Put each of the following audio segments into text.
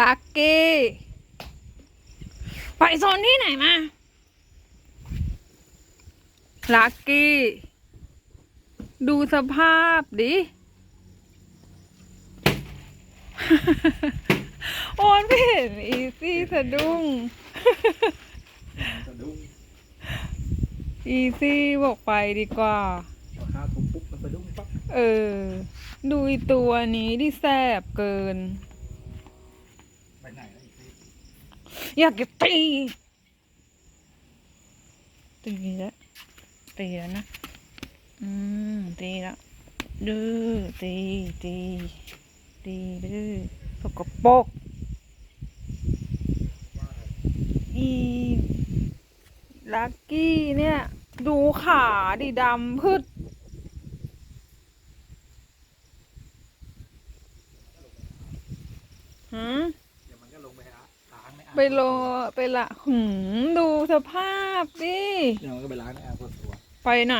ลักกี้ไปโซนที่ไหนมาลักกี้ ดูสภาพดิ โอนไม่เห็นอีซี่สะดุ้งสะดุ้งอีซี่บอกไปดีกว่าพอข้าวทุบปุ๊บมันสะดุ้งปั๊บเออ ดูอีตัวนี้ที่แสบเกิน ไปไหนแล้วอีกทีอยากจะตีตีแล้วตีแล้วนะ อืมตีแล้วดื้อตีตีตีดื้อสกปรกอีลักกี้เนี่ย ดูขาดิดำพืชหืม ไปโลไปละหืมดูสภาพดิเดี๋ยวมันก็ไปล้างในอ่างส่วนตัวไปไหน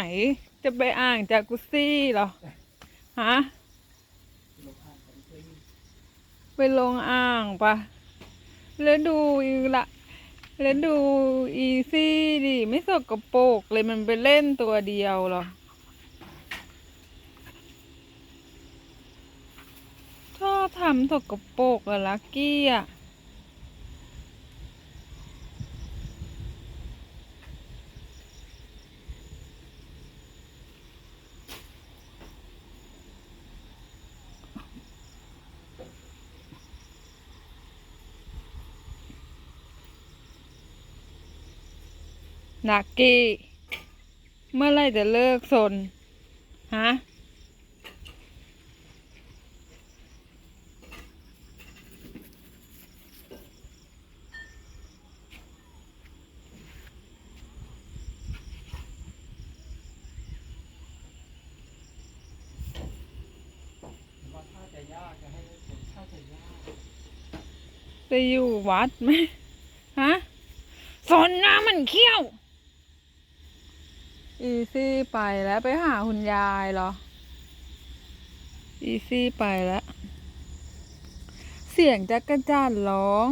จะไปอ่างจากกุซี่เหรอ ฮะลงอ่างไปเรื่อยไปลงอ่างปะแล้วดูอีละ แล้วดูอีซี่ดิ ไม่สกปรกเลยมันไปเล่นตัวเดียวเหรอ ชอบทำสกปรกอะลักกี้อะ นักกี้ เมื่อไรจะเลิกสน ฮะ ว่าถ้าจะยากจะให้ผลถ้าจะยากจะอยู่วัดไหมฮะสนนะมันเขี้ยว อีซี่ไปแล้วไปหาคุณยายเหรอ อีซี่ไปแล้ว เสียงจักรจันร้อง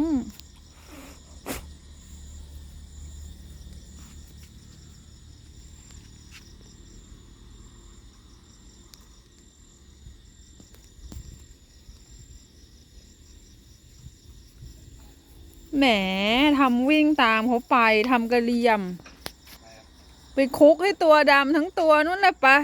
แหมทำวิ่งตามเขาไปทำกระเลียม ไปคุกให้ตัวดำทั้งตัวนู่นแหละปะ